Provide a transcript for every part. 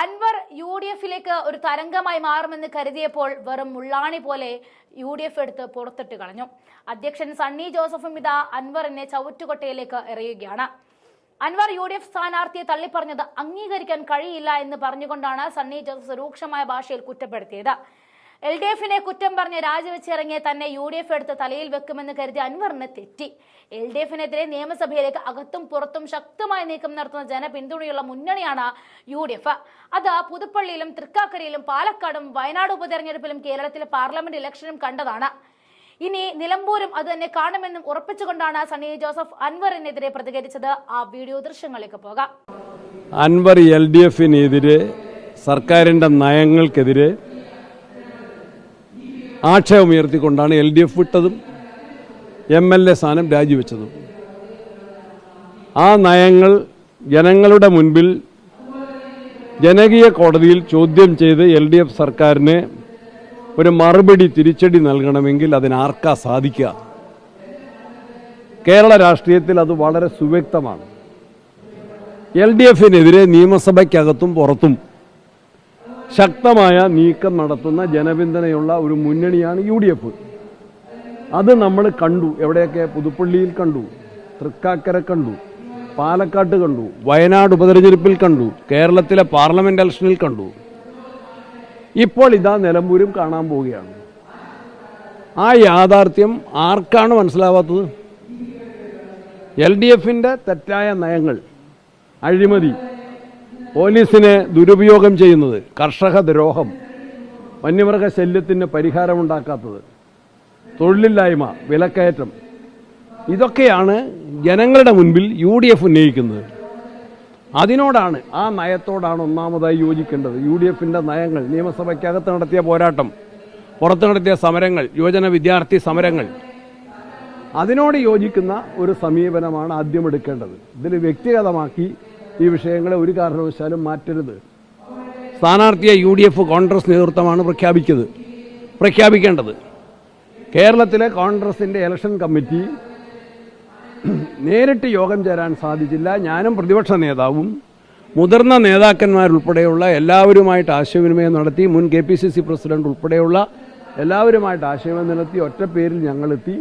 Anwar U D എഫിലേക്ക് ഒരു തരംഗമായി മാറുമെന്ന് കരുതിയപ്പോൾ വെറും മുള്ളാണി പോലെ യു ഡി എഫ് എടുത്ത് പുറത്തിട്ട് കളഞ്ഞു. അധ്യക്ഷൻ സണ്ണി ജോസഫും ഇതാ അൻവറിനെ ചവറ്റുകൊട്ടയിലേക്ക് എറിയുകയാണ്. അൻവർ യു ഡി എഫ് സ്ഥാനാർത്ഥിയെ തള്ളിപ്പറഞ്ഞത് അംഗീകരിക്കാൻ കഴിയില്ല എന്ന് പറഞ്ഞുകൊണ്ടാണ് സണ്ണി ജോസഫ് രൂക്ഷമായ ഭാഷയിൽ കുറ്റപ്പെടുത്തിയത്. എൽ ഡി എഫിനെ കുറ്റം പറഞ്ഞ് രാജിവെച്ചിറങ്ങിയ തന്നെ യു ഡി എഫ് എടുത്ത് തലയിൽ വെക്കുമെന്ന് കരുതി അൻവറിന് തെറ്റി. എൽ ഡി എഫിനെതിരെ നിയമസഭയിലേക്ക് അകത്തും പുറത്തും ശക്തമായ നീക്കം നടത്തുന്ന ജനപിന്തുണയുള്ള മുന്നണിയാണ് യു ഡി എഫ് അത് പുതുപ്പള്ളിയിലും തൃക്കാക്കരയിലും പാലക്കാടും വയനാട് ഉപതെരഞ്ഞെടുപ്പിലും കേരളത്തിലെ പാർലമെന്റ് ഇലക്ഷനും കണ്ടതാണ്. ഇനി നിലമ്പൂരും അത് തന്നെ കാണുമെന്നും ഉറപ്പിച്ചുകൊണ്ടാണ് സണ്ണി ജോസഫ് അൻവറിനെതിരെ പ്രതികരിച്ചത്. ആ വീഡിയോ ദൃശ്യങ്ങളിലേക്ക് പോകാം. അൻവർ എൽ ഡി എഫിനെതിരെ സർക്കാരിന്റെ നയങ്ങൾക്കെതിരെ ആക്ഷേപമുയർത്തിക്കൊണ്ടാണ് എൽ ഡി എഫ് വിട്ടതും എം എൽ എ സ്ഥാനം രാജിവെച്ചതും. ആ നയങ്ങൾ ജനങ്ങളുടെ മുൻപിൽ ജനകീയ കോടതിയിൽ ചോദ്യം ചെയ്ത് എൽ ഡി എഫ് സർക്കാരിന് ഒരു മറുപടി തിരിച്ചടി നൽകണമെങ്കിൽ അതിനാർക്കാ സാധിക്കുക? കേരള രാഷ്ട്രീയത്തിൽ അത് വളരെ സുവ്യക്തമാണ്. എൽ ഡി എഫിനെതിരെ നിയമസഭയ്ക്കകത്തും പുറത്തും ശക്തമായ നീക്കം നടത്തുന്ന ജനപിന്തുണയുള്ള ഒരു മുന്നണിയാണ് യു ഡി എഫ് അത് നമ്മൾ കണ്ടു. എവിടെയൊക്കെ? പുതുപ്പള്ളിയിൽ കണ്ടു. തൃക്കാക്കര കണ്ടു. പാലക്കാട്ട് കണ്ടു. വയനാട് ഉപതെരഞ്ഞെടുപ്പിൽ കണ്ടു. കേരളത്തിലെ പാർലമെന്റ് ഇലക്ഷനിൽ കണ്ടു. ഇപ്പോൾ ഇതാ നിലമ്പൂരും കാണാൻ പോവുകയാണ്. ആ യാഥാർത്ഥ്യം ആർക്കാണ് മനസ്സിലാവാത്തത്? എൽ ഡി എഫിന്റെ തെറ്റായ നയങ്ങൾ അഴിമതി പോലീസിനെ ദുരുപയോഗം ചെയ്യുന്നത് കർഷക ദ്രോഹം വന്യമൃഗ ശല്യത്തിന് പരിഹാരമുണ്ടാക്കാത്തത് തൊഴിലില്ലായ്മ വിലക്കയറ്റം. ഇതൊക്കെയാണ് ജനങ്ങളുടെ മുൻപിൽ യു ഡി എഫ് ഉന്നയിക്കുന്നത്. അതിനോടാണ് ആ നയത്തോടാണ് ഒന്നാമതായി യോജിക്കേണ്ടത്. യു ഡി എഫിന്റെ നയങ്ങൾ നിയമസഭയ്ക്കകത്ത് നടത്തിയ പോരാട്ടം പുറത്ത് നടത്തിയ സമരങ്ങൾ യുവജന വിദ്യാർത്ഥി സമരങ്ങൾ. അതിനോട് യോജിക്കുന്ന ഒരു സമീപനമാണ് ആദ്യം എടുക്കേണ്ടത്. ഇതിൽ വ്യക്തിഗതമാക്കി ഈ വിഷയങ്ങളെ ഒരു കാരണവശാലും മാറ്റരുത്. സ്ഥാനാർത്ഥിയെ യു ഡി എഫ് കോൺഗ്രസ് നേതൃത്വമാണ് പ്രഖ്യാപിച്ചത്. പ്രഖ്യാപിക്കേണ്ടത്. കേരളത്തിലെ കോൺഗ്രസിന്റെ ഇലക്ഷൻ കമ്മിറ്റി നേരിട്ട് യോഗം ചേരാൻ സാധിച്ചില്ല. ഞാനും പ്രതിപക്ഷ നേതാവും മുതിർന്ന നേതാക്കന്മാരുൾപ്പെടെയുള്ള എല്ലാവരുമായിട്ട് ആശയവിനിമയം നടത്തി മുൻ K P C C president ഉൾപ്പെടെയുള്ള എല്ലാവരുമായിട്ട് ആശയവിനിമയം നടത്തി ഒറ്റ പേരിൽ ഞങ്ങളെത്തി.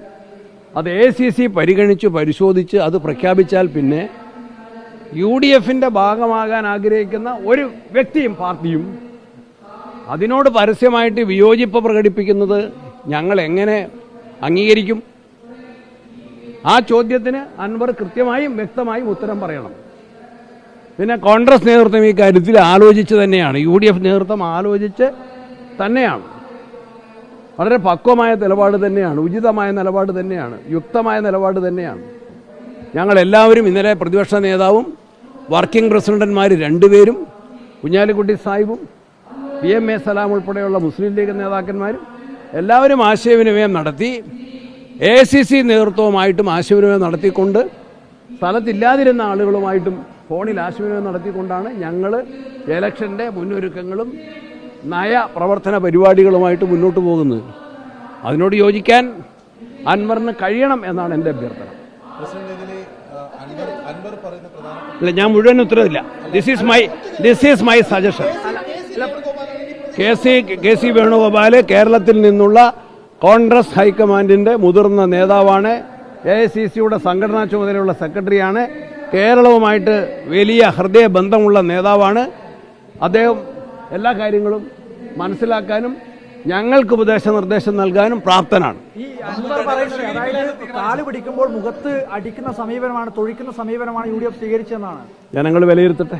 അത് എ സി സി പരിഗണിച്ച് പരിശോധിച്ച് അത് പ്രഖ്യാപിച്ചാൽ പിന്നെ യു ഡി എഫിന്റെ ഭാഗമാകാൻ ആഗ്രഹിക്കുന്ന ഒരു വ്യക്തിയും പാർട്ടിയും അതിനോട് പരസ്യമായിട്ട് വിയോജിപ്പ് പ്രകടിപ്പിക്കുന്നത് ഞങ്ങൾ എങ്ങനെ അംഗീകരിക്കും? ആ ചോദ്യത്തിന് അൻവർ കൃത്യമായും വ്യക്തമായും ഉത്തരം പറയണം. പിന്നെ കോൺഗ്രസ് നേതൃത്വം ഈ കാര്യത്തിൽ ആലോചിച്ച് തന്നെയാണ്. യു ഡി എഫ് നേതൃത്വം ആലോചിച്ച് തന്നെയാണ്. വളരെ പക്വമായ നിലപാട് തന്നെയാണ്. ഉചിതമായ നിലപാട് തന്നെയാണ്. യുക്തമായ നിലപാട് തന്നെയാണ്. ഞങ്ങൾ എല്ലാവരും ഇന്നലെ പ്രതിപക്ഷ നേതാവും വർക്കിംഗ് പ്രസിഡന്റന്മാർ രണ്ടുപേരും കുഞ്ഞാലിക്കുട്ടി സാഹിബും പി എം എ സലാം ഉൾപ്പെടെയുള്ള മുസ്ലിം ലീഗ് നേതാക്കന്മാരും എല്ലാവരും ആശയവിനിമയം നടത്തി എ സി സി നേതൃത്വവുമായിട്ടും ആശയവിനിമയം നടത്തിക്കൊണ്ട് സ്ഥലത്തില്ലാതിരുന്ന ആളുകളുമായിട്ടും ഫോണിൽ ആശയവിനിമയം നടത്തിക്കൊണ്ടാണ് ഞങ്ങൾ എലക്ഷന്റെ മുന്നൊരുക്കങ്ങളും നയ പ്രവർത്തന പരിപാടികളുമായിട്ട് മുന്നോട്ട് പോകുന്നത്. അതിനോട് യോജിക്കാൻ അൻവറിന് കഴിയണം എന്നാണ് എന്റെ അഭ്യർത്ഥന പ്രസിഡന്റ് ഇതിൽ ആ, അൻവർ അൻവർ ഇല്ല ഞാൻ മുഴുവൻ ഉത്തരവില്ല. This is my this is my suggestion K C K C Venugopal കേരളത്തിൽ നിന്നുള്ള കോൺഗ്രസ് ഹൈക്കമാൻഡിന്റെ മുതിർന്ന നേതാവാണ്. എ ഐ സി സിയുടെ സംഘടനാ ചുമതലയുള്ള സെക്രട്ടറിയാണ്. കേരളവുമായിട്ട് വലിയ ഹൃദയ ബന്ധമുള്ള നേതാവാണ്. അദ്ദേഹം എല്ലാ കാര്യങ്ങളും മനസ്സിലാക്കാനും ഞങ്ങൾക്ക് ഉപദേശ നിർദ്ദേശം നൽകാനും പ്രാപ്തനാണ്. ഈ അൻവർ പറയുന്നത് അതായത് കാൽ പിടിക്കുമ്പോൾ മുഖത്ത് അടിക്കുന്ന സമീപനമാണ് തൊഴിക്കുന്ന സമീപനമാണ് യു ഡി എഫ് സ്വീകരിച്ചതെന്നാണ്. ജനങ്ങൾ വിലയിരുത്തട്ടെ.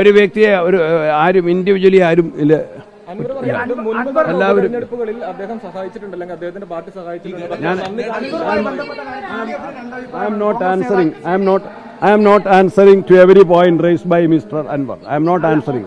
ഒരു വ്യക്തിയെ ഒരു ആരും ഇൻഡിവിജ്വലി ആരും ഇല്ല. എല്ലാവരും അദ്ദേഹം സഹായിച്ചിട്ടുണ്ട് അല്ലെങ്കിൽ അദ്ദേഹത്തിന്റെ പാർട്ടി സഹായിച്ചിട്ടുണ്ട് ഞാൻ I'm not answering I'm not I'm not answering to every point raised by mister Anvar I'm not answering